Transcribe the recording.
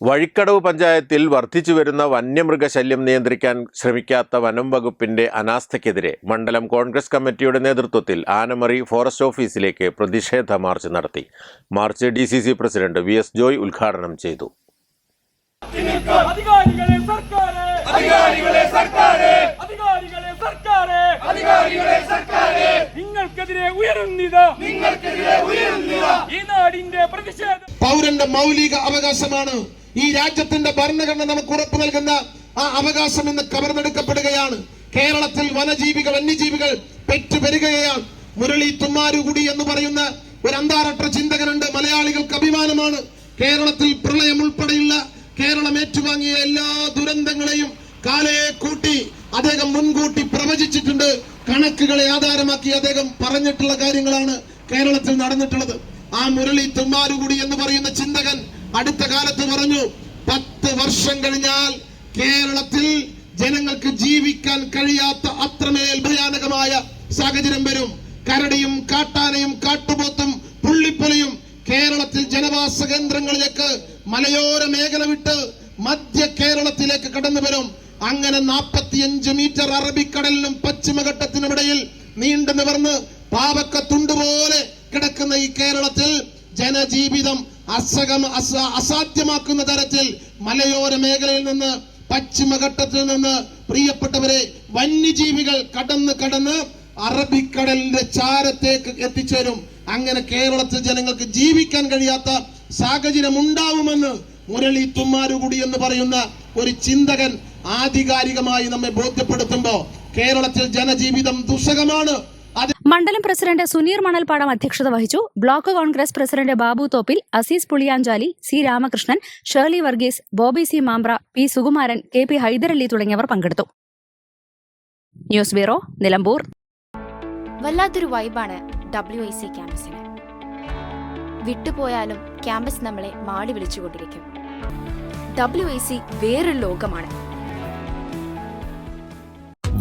വഴിക്കടവ് പഞ്ചായത്തിൽ വർദ്ധിച്ചു വരുന്ന വന്യമൃഗശല്യം നിയന്ത്രിക്കാൻ ശ്രമിക്കാത്ത വനം വകുപ്പിന്റെ അനാസ്ഥയ്ക്കെതിരെ മണ്ഡലം കോൺഗ്രസ് കമ്മിറ്റിയുടെ നേതൃത്വത്തിൽ ആനമറി ഫോറസ്റ്റ് ഓഫീസിലേക്ക് പ്രതിഷേധ മാർച്ച് നടത്തി. March D C C president V S Joy ഉദ്ഘാടനം ചെയ്തു. നിങ്ങൾക്കെതിരെ ഉയരുന്നിതാ നിങ്ങൾക്കെതിരെ ഉയരുന്നിതാ. ഈ നാടിന്റെ പ്രതിഷേധം പൗരന്റെ മൗലിക അവകാശമാണ് ഈ രാജ്യത്തിന്റെ ഭരണഘടന നമുക്ക് ഉറപ്പു നൽകുന്ന ആ അവകാശം ഇന്ന് കവർന്നെടുക്കപ്പെടുകയാണ്. കേരളത്തിൽ വനജീവികൾ വന്യജീവികൾ പെറ്റുപെരുകയാണ് മുരളി തുമ്മാരുകുടി എന്ന് പറയുന്ന ഒരു അന്താരാഷ്ട്ര ചിന്തകനുണ്ട്. മലയാളികൾക്ക് അഭിമാനമാണ്. കേരളത്തിൽ പ്രളയം ഉൾപ്പെടെയുള്ള കേരളം ഏറ്റുവാങ്ങിയ എല്ലാ ദുരന്തങ്ങളെയും കാലയെ കൂട്ടി അദ്ദേഹം മുൻകൂട്ടി പ്രവചിച്ചിട്ടുണ്ട്. കണക്കുകളെ ആധാരമാക്കി അദ്ദേഹം പറഞ്ഞിട്ടുള്ള കാര്യങ്ങളാണ് കേരളത്തിൽ നടന്നിട്ടുള്ളത്. ആ മുരളി തുമ്മാരുകുടി എന്ന് പറയുന്ന ചിന്തകൻ അടുത്ത കാലത്ത് പറഞ്ഞു പത്ത് വർഷം കഴിഞ്ഞാൽ കേരളത്തിൽ ജനങ്ങൾക്ക് ജീവിക്കാൻ കഴിയാത്ത അത്രമേൽ ഭയാനകമായ സാഹചര്യം വരും. കരടിയും കാട്ടാനയും കാട്ടുപോത്തും പുള്ളിപ്പൊലിയും കേരളത്തിൽ ജനവാസ കേന്ദ്രങ്ങളിലേക്ക് മലയോര മേഖല വിട്ട് മധ്യ കേരളത്തിലേക്ക് കടന്നു വരും. അങ്ങനെ നാൽപ്പത്തിയഞ്ച് മീറ്റർ അറബിക്കടലിനും പശ്ചിമഘട്ടത്തിനുമിടയിൽ നീണ്ടു നിവർന്ന് പാവക്കത്തുണ്ടുപോലെ കിടക്കുന്ന ഈ കേരളത്തിൽ ജനജീവിതം അസകം അസ- അസാധ്യമാക്കുന്ന തരത്തിൽ മലയോര മേഖലയിൽ നിന്ന് പശ്ചിമഘട്ടത്തിൽ നിന്ന് പ്രിയപ്പെട്ടവരെ വന്യജീവികൾ കടന്ന് കടന്ന് അറബിക്കടലിന്റെ ചാരത്തേക്ക് എത്തിച്ചേരും. അങ്ങനെ കേരളത്തിൽ ജനങ്ങൾക്ക് ജീവിക്കാൻ കഴിയാത്ത സാഹചര്യം ഉണ്ടാവുമെന്ന് മുരളി തുമ്മാരുകുടി എന്ന് പറയുന്ന ഒരു ചിന്തകൻ ആധികാരികമായി നമ്മെ ബോധ്യപ്പെടുത്തുമ്പോ കേരളത്തിൽ ജനജീവിതം അത് മണ്ഡലം പ്രസിഡന്റ് സുനീർ മണൽപ്പാടം അധ്യക്ഷത വഹിച്ചു. Block Congress president Babu Thoppil Azeez Puliyanchali C Ramakrishnan Shirley Varghese Bobby C Mambra P Sukumaran K P Haidarali തുടങ്ങിയവർ പങ്കെടുത്തു. News bureau Nilambur. വല്ലാത്തൊരു വൈബാണ് ക്യാമ്പസിന്. വിട്ടുപോയാലും ക്യാമ്പസ് നമ്മളെ മാടി വിളിച്ചുകൊണ്ടിരിക്കും. ഡബ്ല്യു ഐ സി വേറൊരു ലോകമാണ്.